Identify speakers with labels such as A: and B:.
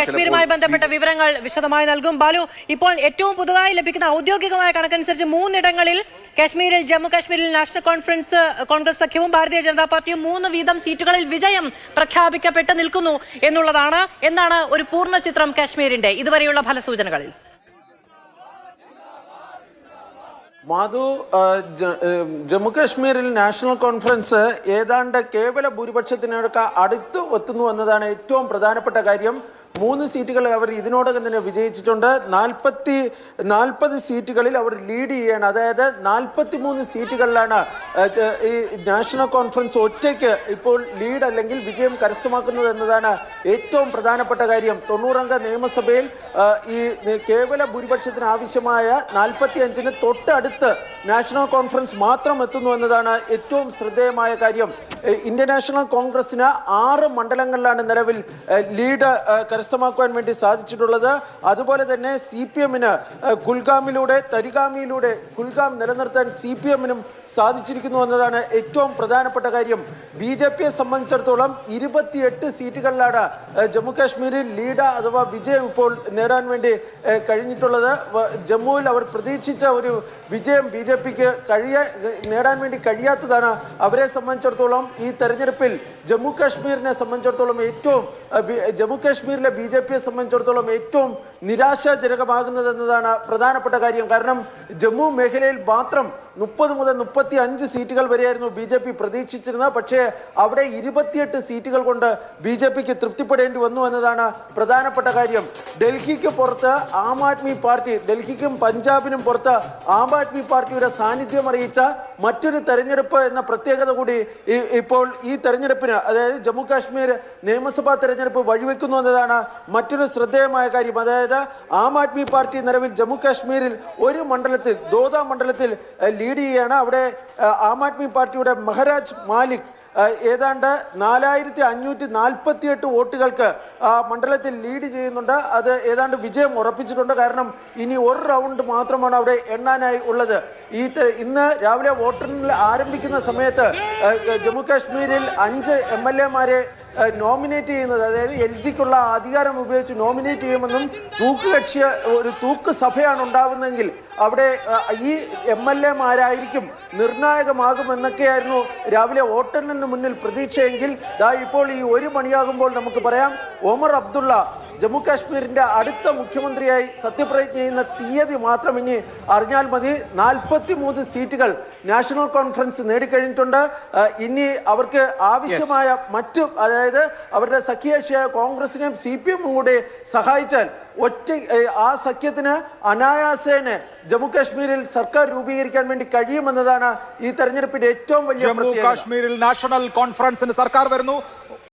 A: കശ്മീരുമായി ബന്ധപ്പെട്ട വിവരങ്ങൾ വിശദമായി നൽകും. ബാലു ഇപ്പോൾ ഏറ്റവും പുതുതായി ലഭിക്കുന്ന ഔദ്യോഗികമായ കണക്കനുസരിച്ച് മൂന്നിടങ്ങളിൽ കശ്മീരിൽ ജമ്മു കശ്മീരിൽ നാഷണൽ കോൺഫറൻസ് കോൺഗ്രസ് സഖ്യവും ഭാരതീയ ജനതാ പാർട്ടിയും മൂന്ന് വീതം സീറ്റുകളിൽ വിജയം പ്രഖ്യാപിക്കപ്പെട്ട് നിൽക്കുന്നു എന്നുള്ളതാണ്. എന്നാണ് ഒരു പൂർണ ചിത്രം കശ്മീരിന്റെ. ഇതുവരെയുള്ള ഫലസൂചനകളിൽ.
B: മാധു ജമ്മു കാശ്മീരിൽ നാഷണൽ കോൺഫറൻസ് ഏതാണ്ട് കേവല ഭൂരിപക്ഷത്തിനൊക്കെ അടുത്ത് എത്തുന്നു എന്നതാണ് ഏറ്റവും പ്രധാനപ്പെട്ട കാര്യം. മൂന്ന് സീറ്റുകളിൽ അവർ ഇതിനോടകം തന്നെ വിജയിച്ചിട്ടുണ്ട്. നാൽപ്പത്തി നാൽപ്പത് സീറ്റുകളിൽ അവർ ലീഡ് ചെയ്യാണ്. അതായത് നാൽപ്പത്തി മൂന്ന് സീറ്റുകളിലാണ് ഈ നാഷണൽ കോൺഫറൻസ് ഒറ്റയ്ക്ക് ഇപ്പോൾ ലീഡ് അല്ലെങ്കിൽ വിജയം കരസ്ഥമാക്കുന്നത് എന്നതാണ് ഏറ്റവും പ്രധാനപ്പെട്ട കാര്യം. തൊണ്ണൂറംഗ നിയമസഭയിൽ ഈ കേവല ഭൂരിപക്ഷത്തിന് ആവശ്യമായ നാൽപ്പത്തി അഞ്ചിന് തൊട്ടടുത്ത് നാഷണൽ കോൺഫറൻസ് മാത്രം എത്തുന്നു എന്നതാണ് ഏറ്റവും ശ്രദ്ധേയമായ കാര്യം. ഇന്ത്യൻ നാഷണൽ കോൺഗ്രസിന് ആറ് മണ്ഡലങ്ങളിലാണ് നിലവിൽ ലീഡ് എ, കരസ്ഥമാക്കുവാൻ വേണ്ടി സാധിച്ചിട്ടുള്ളത്. അതുപോലെ തന്നെ സി പി എമ്മിന് കുൽഗാമിലൂടെ തരിഗാമിയിലൂടെ കുൽഗാം നിലനിർത്താൻ സി പി എമ്മിനും സാധിച്ചിരിക്കുന്നു എന്നതാണ് ഏറ്റവും പ്രധാനപ്പെട്ട കാര്യം. ബി ജെ പിയെ സംബന്ധിച്ചിടത്തോളം ഇരുപത്തിയെട്ട് സീറ്റുകളിലാണ് ജമ്മു കാശ്മീരിൽ ലീഡ അഥവാ വിജയം ഇപ്പോൾ നേടാൻ വേണ്ടി കഴിഞ്ഞിട്ടുള്ളത്. ജമ്മുവിൽ അവർ പ്രതീക്ഷിച്ച ഒരു വിജയം ബി ജെ പിക്ക് കഴിയാൻ നേടാൻ വേണ്ടി കഴിയാത്തതാണ് അവരെ സംബന്ധിച്ചിടത്തോളം ഈ തെരഞ്ഞെടുപ്പിൽ ജമ്മു കാശ്മീരിനെ സംബന്ധിച്ചിടത്തോളം ഏറ്റവും ജമ്മുകാശ്മീരിലെ ജമ്മു കാശ്മീരിലെ ബി ജെ പിയെ സംബന്ധിച്ചിടത്തോളം ഏറ്റവും നിരാശാജനകമാകുന്നത് എന്നതാണ് പ്രധാനപ്പെട്ട കാര്യം. കാരണം ജമ്മു മേഖലയിൽ മാത്രം മുപ്പത് മുതൽ മുപ്പത്തി അഞ്ച് സീറ്റുകൾ വരെയായിരുന്നു ബി ജെ പി പ്രതീക്ഷിച്ചിരുന്നത്. പക്ഷേ അവിടെ ഇരുപത്തിയെട്ട് സീറ്റുകൾ കൊണ്ട് ബി ജെ പിക്ക് തൃപ്തിപ്പെടേണ്ടി വന്നു എന്നതാണ് പ്രധാനപ്പെട്ട കാര്യം. ഡൽഹിക്ക് പുറത്ത് ആം ആദ്മി പാർട്ടി ഡൽഹിക്കും പഞ്ചാബിനും പുറത്ത് ആം ആദ്മി പാർട്ടിയുടെ സാന്നിധ്യം അറിയിച്ച മറ്റൊരു തെരഞ്ഞെടുപ്പ് എന്ന പ്രത്യേകത കൂടി ഇപ്പോൾ ഈ തെരഞ്ഞെടുപ്പിന് അതായത് ജമ്മു കാശ്മീർ നിയമസഭാ തെരഞ്ഞെടുപ്പ് വഴിവെക്കുന്നു എന്നതാണ് മറ്റൊരു ശ്രദ്ധേയമായ കാര്യം. അതായത് ആം ആദ്മി പാർട്ടി നിലവിൽ ജമ്മു കാശ്മീരിൽ ഒരു മണ്ഡലത്തിൽ ദോദ മണ്ഡലത്തിൽ ലീഡ് ചെയ്യുകയാണ് അവിടെ ആം ആദ്മി പാർട്ടിയുടെ മഹരാജ് മാലിക് ഏതാണ്ട് നാലായിരത്തി അഞ്ഞൂറ്റി നാൽപ്പത്തി എട്ട് വോട്ടുകൾക്ക് ആ മണ്ഡലത്തിൽ ലീഡ് ചെയ്യുന്നുണ്ട്. അത് ഏതാണ്ട് വിജയം ഉറപ്പിച്ചിട്ടുണ്ട്. കാരണം ഇനി ഒരു റൗണ്ട് മാത്രമാണ് അവിടെ എണ്ണാനായി ഉള്ളത്. ഈ ഇന്ന് രാവിലെ വോട്ടെണ്ണൽ ആരംഭിക്കുന്ന സമയത്ത് ജമ്മു കാശ്മീരിൽ അഞ്ച് എം എൽ എമാരെ നോമിനേറ്റ് ചെയ്യുന്നത് അതായത് എൽ ജിക്കുള്ള അധികാരം ഉപയോഗിച്ച് നോമിനേറ്റ് ചെയ്യുമെന്നും തൂക്ക് കക്ഷി ഒരു തൂക്ക് സഭയാണ് ഉണ്ടാവുന്നതെങ്കിൽ അവിടെ ഈ എം എൽ എമാരായിരിക്കും നിർണായകമാകുമെന്നൊക്കെയായിരുന്നു രാവിലെ വോട്ടെണ്ണിന് മുന്നിൽ പ്രതീക്ഷയെങ്കിൽ. ദാ ഇപ്പോൾ ഈ ഒരു മണിയാകുമ്പോൾ നമുക്ക് പറയാം ഒമർ അബ്ദുള്ള ജമ്മു കാശ്മീരിന്റെ അടുത്ത മുഖ്യമന്ത്രിയായി സത്യപ്രതിജ്ഞ ചെയ്യുന്ന തീയതി മാത്രം ഇനി അറിഞ്ഞാൽ മതി. നാൽപ്പത്തി മൂന്ന് സീറ്റുകൾ നാഷണൽ കോൺഫറൻസ് നേടിക്കഴിഞ്ഞിട്ടുണ്ട്. ഇനി അവർക്ക് ആവശ്യമായ മറ്റ് അതായത് അവരുടെ സഖ്യകക്ഷിയായ കോൺഗ്രസിനെയും സി പി എമ്മും കൂടി സഹായിച്ചാൽ ഒറ്റ ആ സഖ്യത്തിന് അനായാസേന ജമ്മു കാശ്മീരിൽ സർക്കാർ രൂപീകരിക്കാൻ വേണ്ടി കഴിയുമെന്നതാണ് ഈ തെരഞ്ഞെടുപ്പിന്റെ ഏറ്റവും വലിയ
C: ജമ്മു കാശ്മീരിൽ നാഷണൽ കോൺഫറൻസിന് സർക്കാർ വരുന്നു.